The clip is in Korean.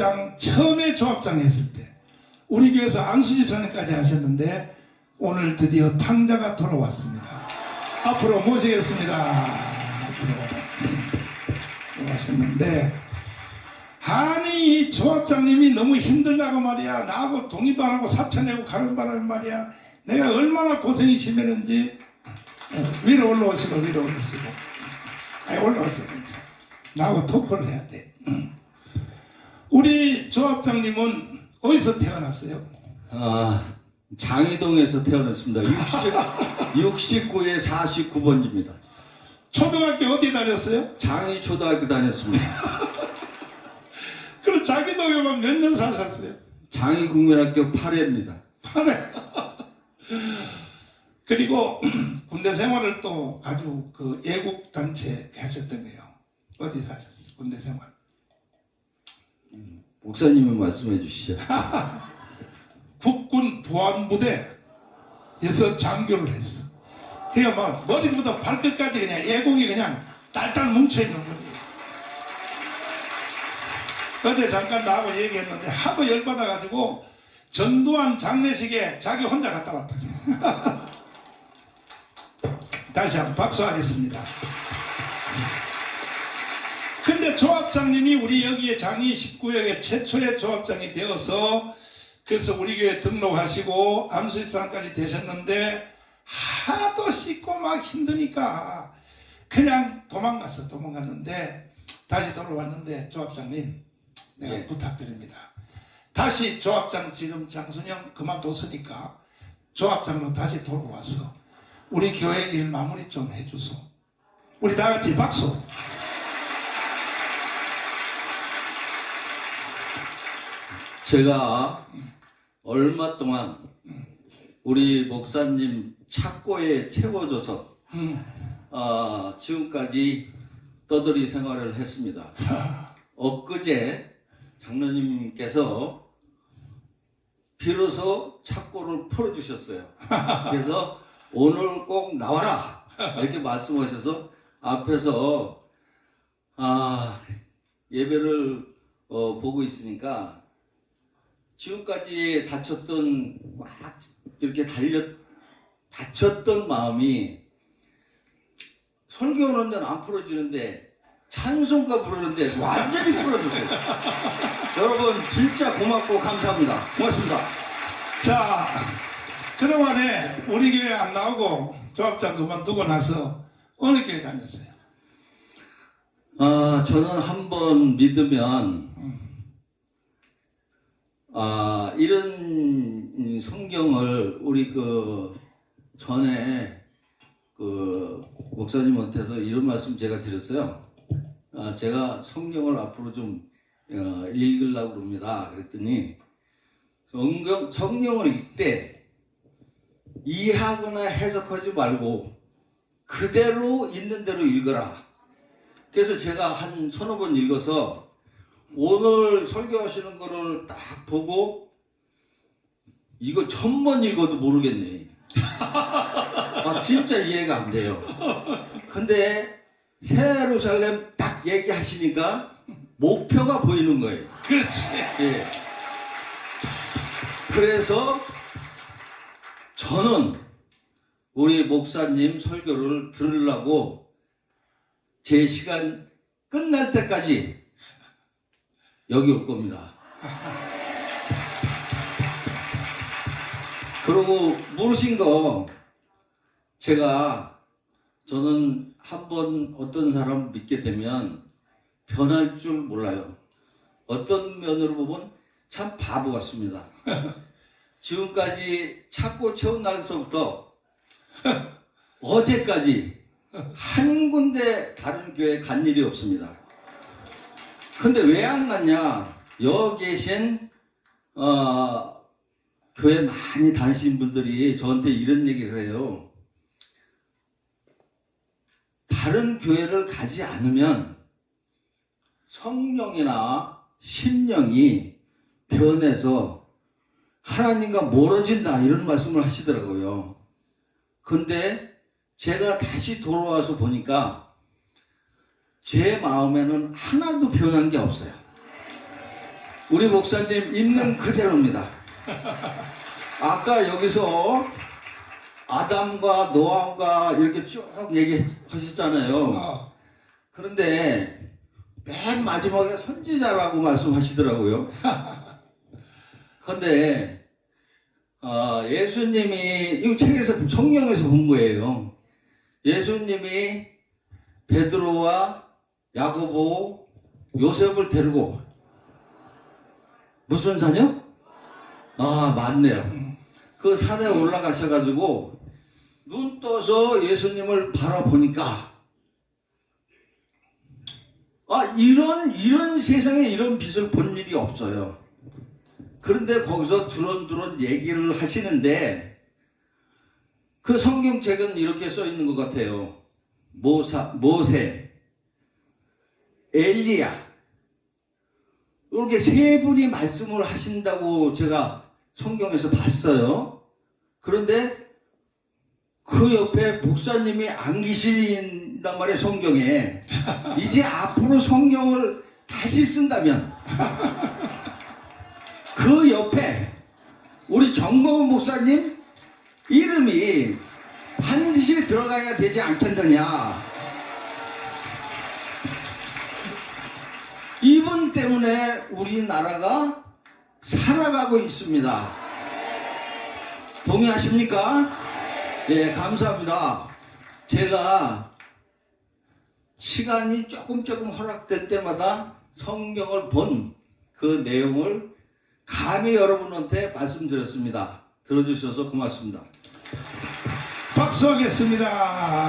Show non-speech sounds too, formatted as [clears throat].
조합장 처음에 조합장 했을 때 우리 교회에서 안수 집사님까지 하셨는데 오늘 드디어 탕자가 돌아왔습니다. 앞으로 모시겠습니다. 앞으로 하셨는데 아니 이 조합장님이 너무 힘들다고 말이야 나하고 동의도 안 하고 사표내고 가는 바람에 말이야 내가 얼마나 고생이 심했는지 어, 위로 올라오시고 위로 올라오시고 아니 올라오시고. 나하고 토크를 해야 돼 응. 우리 조합장님은 어디서 태어났어요? 아, 장이동에서 태어났습니다. 60, 69에 49번지입니다. 초등학교 어디 다녔어요? 장이 초등학교 다녔습니다. [laughs] 그럼 자기도교만 몇 년 사셨어요? 장이 국민학교 8회입니다. 팔에. [laughs] 그리고 [clears throat] 군대 생활을 또 아주 그 애국 단체 하셨다며요. 어디 사셨어요? 군대 생활. 목사님이 말씀해 주시죠. [laughs] 국군 보안부대에서 장교를 했어. 그냥 막 머리부터 발끝까지 그냥 애국이 그냥 딸딸 뭉쳐있는 거지. 어제 잠깐 나하고 얘기했는데 하도 열받아가지고 전두환 장례식에 자기 혼자 갔다 왔다. [laughs] 다시 한번 박수하겠습니다. 근데 조합장님이 우리 여기에 장이 19역의 최초의 조합장이 되어서 그래서 우리 교회 등록하시고 암수입상까지 되셨는데 하도 씻고 막 힘드니까 그냥 도망갔어 도망갔는데 다시 돌아왔는데 조합장님 내가 예. 부탁드립니다. 다시 조합장 지금 장순영 그만뒀으니까 조합장으로 다시 돌아와서 우리 교회 일 마무리 좀 해주소. 우리 다 같이 박수. 제가 얼마 동안 우리 목사님 착고에 채워줘서 음. 아, 지금까지 떠돌이 생활을 했습니다. 엊그제 장로님께서 비로소 착고를 풀어주셨어요. 그래서 오늘 꼭 나와라 이렇게 말씀하셔서 앞에서 아, 예배를 어, 보고 있으니까 지금까지 다쳤던 막 이렇게 달려 다쳤던 마음이 설교하는 데는 안 풀어지는데 찬송가 부르는데 완전히 풀어졌어요. [laughs] 여러분 진짜 고맙고 감사합니다. 고맙습니다. 자, 그동안에 우리 교회 안 나오고 조합장 그만두고 나서 어느 교회 다녔어요? 아, 저는 한번 믿으면 아, 이런 성경을 우리 그 전에 그 목사님한테서 이런 말씀 제가 드렸어요. 아, 제가 성경을 앞으로 좀 어, 읽으려고 그럽니다. 그랬더니 성경, 성경을 읽되 이해하거나 해석하지 말고 그대로 있는 대로 읽어라. 그래서 제가 한 서너 번 읽어서 오늘 설교하시는 거를 딱 보고 이거 천번 읽어도 모르겠네. [laughs] 아, 진짜 이해가 안 돼요. 근데 세루살렘 딱 얘기하시니까 목표가 보이는 거예요. 그렇지. 예. 그래서 저는 우리 목사님 설교를 들으려고 제 시간 끝날 때까지 여기 올 겁니다. 그리고 모르신 거 제가 저는 한 번 어떤 사람 믿게 되면 변할 줄 몰라요. 어떤 면으로 보면 참 바보 같습니다. [laughs] 지금까지 찾고 채운 날서부터 [laughs] 어제까지 한 군데 다른 교회 간 일이 없습니다. 근데 왜 안 갔냐? 여기 계신 어, 교회 많이 다니신 분들이 저한테 이런 얘기를 해요. 다른 교회를 가지 않으면 성령이나 심령이 변해서 하나님과 멀어진다 이런 말씀을 하시더라고요. 근데 제가 다시 돌아와서 보니까 제 마음에는 하나도 변한 게 없어요. 우리 목사님 있는 그대로입니다. 아까 여기서 아담과 노아가 이렇게 쭉 얘기하셨잖아요. 어, 그런데 맨 마지막에 선지자라고 말씀하시더라고요. 그런데 어, 예수님이 이 책에서 성경에서 본 거예요. 예수님이 베드로와 야고보, 요셉을 데리고 무슨 산이요? 아 맞네요. 그 산에 올라가셔가지고 눈 떠서 예수님을 바라보니까 아, 이런, 이런 세상에 이런 빛을 본 일이 없어요. 그런데 거기서 두런두런 얘기를 하시는데, 그 성경책은 이렇게 써 있는 것 같아요. 모사, 모세, 엘리야. 이렇게 세 분이 말씀을 하신다고 제가 성경에서 봤어요. 그런데 그 옆에 목사님이 안 계신단 말이에요, 성경에. [laughs] 이제 앞으로 성경을 다시 쓴다면 그 옆에 우리 정범 목사님 이름이 반드시 들어가야 되지 않겠느냐. 이분 때문에 우리나라가 살아가고 있습니다. 동의하십니까? 네, 감사합니다. 제가 시간이 조금 조금 허락될 때마다 성경을 본 그 내용을 감히 여러분한테 말씀드렸습니다. 들어주셔서 고맙습니다. 박수하겠습니다.